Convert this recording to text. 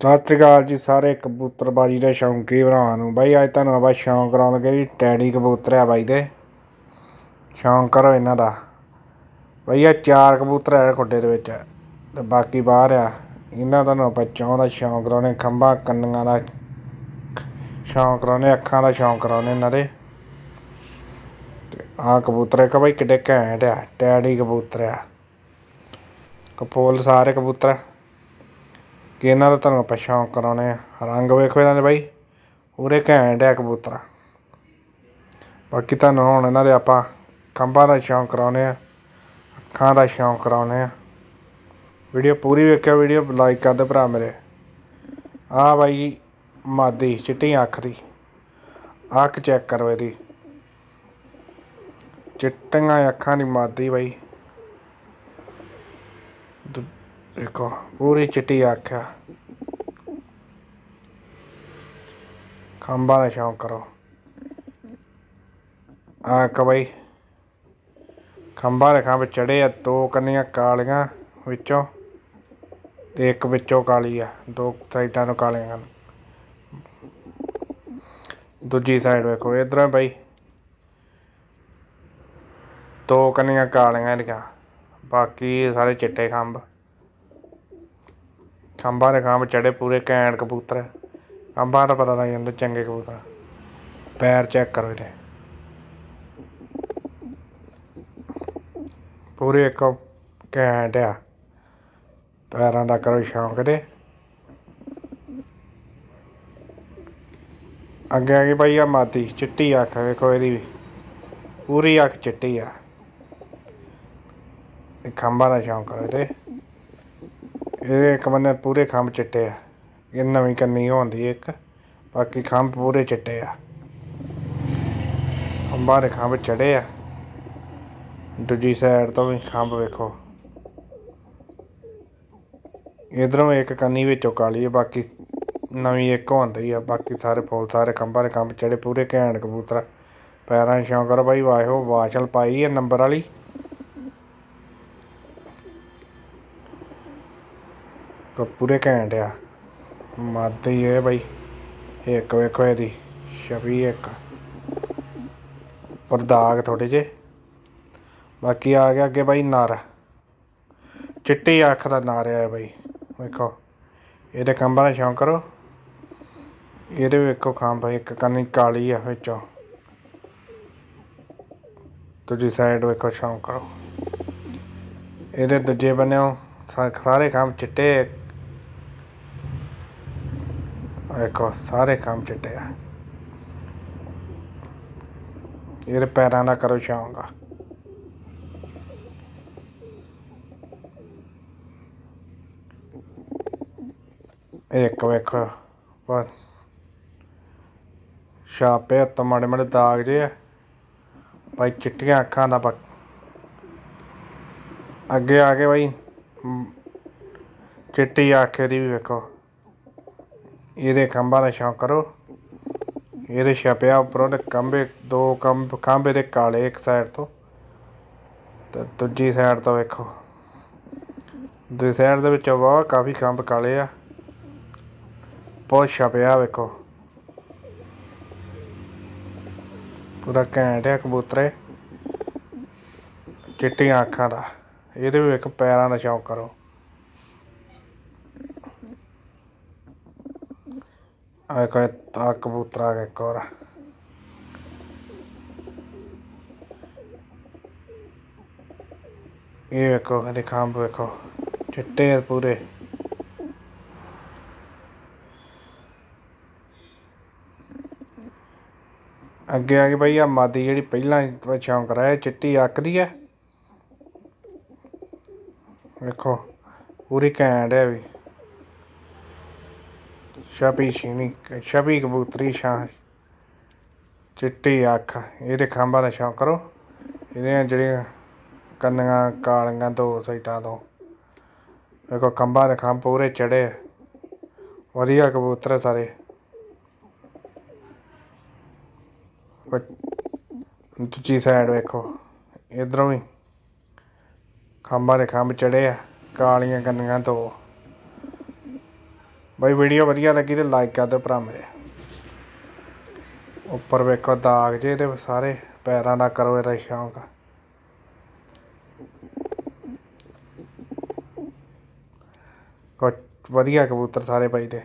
ਸਤਿ ਸ਼੍ਰੀ ਅਕਾਲ ਜੀ ਸਾਰੇ ਕਬੂਤਰਬਾਜੀ ਦੇ ਸ਼ੌਂਕੀ ਭਰਾਵਾਂ ਨੂੰ। ਬਾਈ, ਅੱਜ ਤੁਹਾਨੂੰ ਆਪਾਂ ਸ਼ੌਂਕ ਕਰਾਉਣ ਲੱਗੇ ਜੀ, ਟੈਡੀ ਕਬੂਤਰ ਆ ਬਾਈ ਦੇ। ਸ਼ੌਂਕ ਕਰੋ ਇਹਨਾਂ ਦਾ। ਬਾਈ ਇਹ ਚਾਰ ਕਬੂਤਰ ਆ ਖੁੱਡੇ ਦੇ ਵਿੱਚ ਤੇ ਬਾਕੀ ਬਾਹਰ ਆ। ਇਹਨਾਂ ਤੁਹਾਨੂੰ ਆਪਾਂ ਚੌਂ ਦਾ ਸ਼ੌਂਕ ਕਰਾਉਣੇ, ਖੰਭਾਂ ਕੰਨਾਂ ਦਾ ਸ਼ੌਂਕ ਕਰਾਉਣੇ, ਅੱਖਾਂ ਦਾ ਸ਼ੌਂਕ ਕਰਾਉਣੇ ਇਹਨਾਂ ਦੇ। ਤੇ ਆਹ ਕਬੂਤਰ ਇੱਕ ਬਾਈ, ਕਿੱਡੇ ਘੈਂਟ ਆ, ਟੈਡੀ ਕਬੂਤਰ ਆ। ਕਪੋਲ ਸਾਰੇ ਕਬੂਤਰ ਕਿ ਇਹਨਾਂ ਦਾ ਤੁਹਾਨੂੰ ਆਪਾਂ ਸ਼ੌਂਕ ਕਰਾਉਣੇ ਆ। ਰੰਗ ਵੇਖੋ ਇਹਨਾਂ ਦੇ ਬਾਈ। ਪੂਰੇ ਘੈਂਟ ਆ ਕਬੂਤਰ। ਬਾਕੀ ਤੁਹਾਨੂੰ ਹੁਣ ਇਹਨਾਂ ਦੇ ਆਪਾਂ ਖੰਭਾਂ ਦਾ ਸ਼ੌਂਕ ਕਰਾਉਣੇ ਆ, ਅੱਖਾਂ ਦਾ ਸ਼ੌਂਕ ਕਰਾਉਣੇ ਆ। ਵੀਡੀਓ ਪੂਰੀ ਵੇਖਿਆ ਵੀਡੀਓ ਲਾਈਕ ਕਰ ਦਿਓ ਭਰਾ ਮੇਰੇ। ਆ ਬਾਈ ਮਾਦੀ, ਚਿੱਟੀ ਅੱਖ ਦੀ। ਅੱਖ ਚੈੱਕ ਕਰੋ ਇਹਦੀ। ਚਿੱਟੀਆਂ ਅੱਖਾਂ ਦੀ ਮਾਦੀ ਬਾਈ ਦ- ਦੇਖੋ, ਪੂਰੀ ਚਿੱਟੀ ਅੱਖ ਆ। ਖੰਭਾਂ ਦਾ ਸ਼ੌਂਕ ਕਰੋ। ਆ ਕਬਈ ਖੰਭਾਂ ਦੇ ਖੰਭ ਚੜੇ ਆ, ਦੋ ਕੰਨੀਆਂ ਕਾਲੀਆਂ ਵਿੱਚੋਂ ਤੇ ਇੱਕ ਵਿੱਚੋਂ ਕਾਲੀ ਆ, ਦੋ ਸਾਈਡਾਂ ਨੂੰ ਕਾਲੀਆਂ ਹਨ ਦੂਜੀ ਸਾਈਡ ਵੇਖੋ, ਇਧਰ ਬਾਈ, ਦੋ ਕੰਨੀਆਂ ਕਾਲੀਆਂ ਇਹਦੀਆਂ, ਬਾਕੀ ਸਾਰੇ ਚਿੱਟੇ ਖੰਭ। ਖੰਭਾਂ ਦੇ ਖੰਭ ਚੜੇ ਪੂਰੇ ਘੈਂਟ ਕਬੂਤਰ। ਖੰਭਾਂ ਦਾ ਪਤਾ ਲੱਗ ਜਾਂਦਾ, ਚੰਗੇ ਕਬੂਤਰ। ਪੈਰ ਚੈੱਕ ਕਰੋ ਇਹਦੇ। ਪੂਰੇ ਇੱਕ ਘੈਂਟ ਆ। ਪੈਰਾਂ ਦਾ ਕਰੋ ਸ਼ੌਂਕ ਦੇ ਅੱਗੇ ਆ ਗਈ ਭਾਈ ਆ ਮਾਦੀ ਚਿੱਟੀ ਅੱਖ, ਵੇਖੋ ਇਹਦੀ ਵੀ। ਪੂਰੀ ਅੱਖ ਚਿੱਟੀ ਆ। ਇਹ ਖੰਭਾਂ ਦਾ ਸ਼ੌਂਕ ਕਰੋ ਇਹਦੇ। ਇਹਦੇ ਇੱਕ ਬੰਨੇ ਪੂਰੇ ਖੰਭ ਚਿੱਟੇ ਆ। ਇਹ ਨਵੀਂ ਕੰਨੀ ਹੁੰਦੀ ਇੱਕ, ਬਾਕੀ ਖੰਭ ਪੂਰੇ ਚਿੱਟੇ ਆ। ਖੰਭਾਂ ਦੇ ਖੰਭ ਚੜੇ ਆ। ਦੂਜੀ ਸਾਈਡ ਤੋਂ ਵੀ ਖੰਭ ਵੇਖੋ। ਇਧਰੋਂ ਇੱਕ ਕੰਨੀ ਵਿੱਚੋਂ ਕਾਲੀ ਆ, ਬਾਕੀ ਨਵੀਂ ਇੱਕ ਹੁੰਦੀ ਆ। ਬਾਕੀ ਸਾਰੇ ਫੁੱਲ, ਸਾਰੇ ਖੰਭਾਂ ਦੇ ਖੰਭ ਚੜੇ ਪੂਰੇ ਘੈਂਟ ਕਬੂਤਰ ਪੈਰਾਂ ਸ਼ੌਂਕਰ ਸ਼ੌਂਕ ਕਰੋ ਬਾਈ, ਵਾਹੋ ਵਾਸ਼ਲ ਪਾਈ ਆ ਨੰਬਰ ਵਾਲੀ। ਪੂਰੇ ਘੈਂਟ ਆ। ਮੱਦ ਹੀ ਹੈ ਬਾਈ, ਇੱਕ ਵੇਖੋ ਇਹਦੀ, ਛਵੀ ਇੱਕ। ਪਰ ਦਾਗ ਥੋੜੇ ਜੇ ਬਾਕੀ ਆ ਗਿਆ ਅੱਗੇ ਬਾਈ ਨਰ। ਚਿੱਟੀ ਅੱਖ ਦਾ ਨਰ ਆ ਬਾਈ, ਵੇਖੋ। ਇਹਦੇ ਕੰਬਾਂ ਦਾ ਸ਼ੌਂਕ ਕਰੋ। ਇਹਦੇ ਵੇਖੋ ਖੰਭ, ਇੱਕ ਕੰਨੀ ਕਾਲੀ ਆ ਵਿੱਚੋਂ। ਦੂਜੀ ਸਾਈਡ ਵੇਖੋ ਸ਼ੌਂਕ ਕਰੋ। ਇਹਦੇ ਦੂਜੇ ਬੰਨਿਓ ਸਾਰੇ ਖੰਭ ਚਿੱਟੇ ਵੇਖੋ ਸਾਰੇ ਕੰਮ ਚਿੱਟੇ ਆ। ਇਹਦੇ ਪੈਰਾਂ ਦਾ ਕਰੋ ਸ਼ੌਂਕ ਇੱਕ ਵੇਖੋ, ਬਸ। ਛਾਪੇ ਹੱਥ ਮਾੜੇ ਮਾੜੇ ਦਾਗ ਜੇ ਆ। ਭਾਈ ਚਿੱਟੀਆਂ ਅੱਖਾਂ ਦਾ ਬਕ ਅੱਗੇ ਆ ਕੇ ਬਾਈ ਚਿੱਟੀ ਅੱਖ ਦੀ ਵੀ ਵੇਖੋ। ਇਹਦੇ ਖੰਭਾਂ ਦਾ ਸ਼ੌਂਕ ਕਰੋ। ਇਹਦੇ ਛਪਿਆ ਉੱਪਰੋਂ ਤੇ ਕੰਬੇ ਦੋ ਕੰਬ ਖੰਭੇ ਦੇ ਕਾਲੇ ਇੱਕ ਸਾਈਡ ਤੋਂ ਤੇ ਦੂਜੀ ਸਾਈਡ ਤੋਂ ਵੇਖੋ। ਦੂਜੀ ਸਾਈਡ ਦੇ ਵਿੱਚ ਵਾਹ ਕਾਫੀ ਖੰਭ ਕਾਲੇ ਆ। ਬਹੁਤ ਛਪਿਆ ਵੇਖੋ। ਪੂਰਾ ਘੈਂਟ ਹੈ ਕਬੂਤਰੇ। ਚਿੱਟੀਆਂ ਅੱਖਾਂ ਦਾ। ਇਹਦੇ ਵੀ ਇੱਕ ਪੈਰਾਂ ਦਾ ਸ਼ੌਂਕ ਕਰੋ। ਆ ਕੋਈ ਤਾਂ ਕਬੂਤਰ ਆ ਗਿਆ ਇੱਕ ਹੋਰ। ਇਹ ਵੇਖੋ, ਇਹਦੇ ਖੰਭ ਵੇਖੋ, ਚਿੱਟੇ ਆ ਪੂਰੇ। ਅੱਗੇ ਆ ਗਈ ਬਈ ਆ ਮਾਦੀ ਜਿਹੜੀ ਪਹਿਲਾਂ ਸ਼ੌਂਕ ਕਰਾਇਆ ਚਿੱਟੀ ਅੱਖ ਹੈ ਵੇਖੋ, ਪੂਰੀ ਘੈਂਟ ਹੈ ਵੀ। ਸ਼ਬੀ ਸ਼ੀਨੀ ਸ਼ਬੀ ਕਬੂਤਰੀ ਸ਼ਾਹ ਚਿੱਟੀ ਅੱਖ, ਇਹਦੇ ਖੰਭਾਂ ਦਾ ਸ਼ੌਂਕ ਕਰੋ। ਇਹਦੀਆਂ ਜਿਹੜੀਆਂ ਕੰਨੀਆਂ, ਕਾਲੀਆਂ, ਦੋ ਸਾਈਡਾਂ ਤੋਂ। ਵੇਖੋ ਖੰਭਾਂ ਦੇ ਖੰਭ ਪੂਰੇ ਚੜੇ ਵਧੀਆ ਕਬੂਤਰ ਸਾਰੇ। ਦੂਜੀ ਸਾਈਡ ਵੇਖੋ, ਇਧਰੋਂ ਵੀ। ਖੰਭਾਂ ਦੇ ਖੰਭ ਚੜੇ ਆ, ਕਾਲੀਆਂ ਕੰਨੀਆਂ ਦੋ। ਬਾਈ ਵੀਡੀਓ ਵਧੀਆ ਲੱਗੀ ਤੇ ਲਾਈਕ ਕਰ ਦਿਓ ਭਰਾ ਮੇਰੇ। ਉੱਪਰ ਵੇਖੋ ਦਾਗ ਜੇ ਤੇ ਸਾਰੇ, ਪੈਰਾਂ ਦਾ ਕਰੋ ਇਹਦਾ ਸ਼ੌਂਕ। ਕੁਛ ਵਧੀਆ ਕਬੂਤਰ ਸਾਰੇ ਬਾਈ ਦੇ।